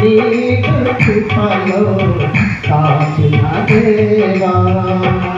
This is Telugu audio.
నీ కృపలో కాచిన దేవా.